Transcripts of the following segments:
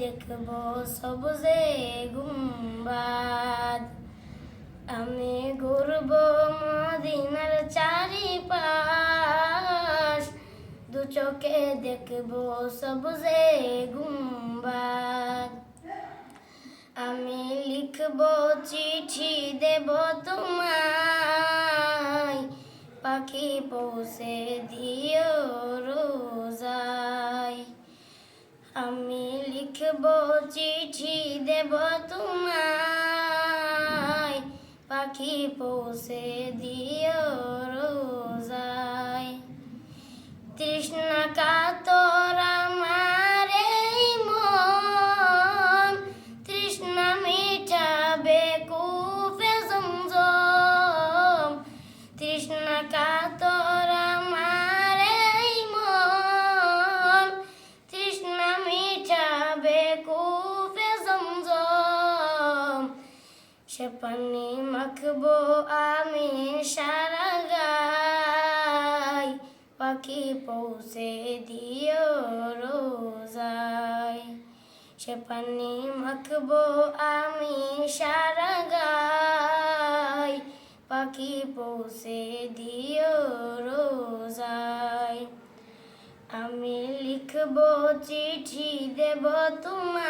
দেখব সবুজে গুম্বাদ। আমি ঘুরব মদিনার চারিপাশ। দু চোখে দেখব সবুজে গুম্বাদ। আমি লিখব চিঠি দেব তোমায়। পাখি পৌঁছে দিও রোজায়। আমি লিখব চিঠি দেব তোমায়। পাখি পৌঁছে দিও সে মাখবো আমি সারা গায় পাখি পৌঁছে দিও রোজায়। সে মাখবো আমি সারা গায় পাখি পৌঁছে দিও রোজায়। আমি লিখব চিঠি দেব তোমায়।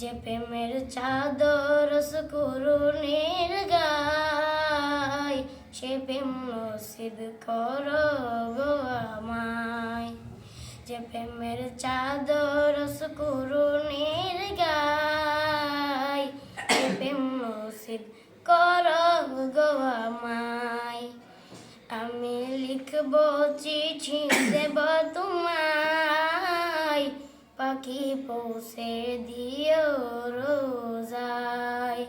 যে প্রেমের চাদর সুকুরুনের গায়, সে প্রেম নসিব করো গো আমায়। যে প্রেমের চাদর সুকুরুনের গায়, সে প্রেম নসিব করো গো আমায়। আমি লিখব চিঠি দেব পাখি পৌঁছে দিও রোজায়।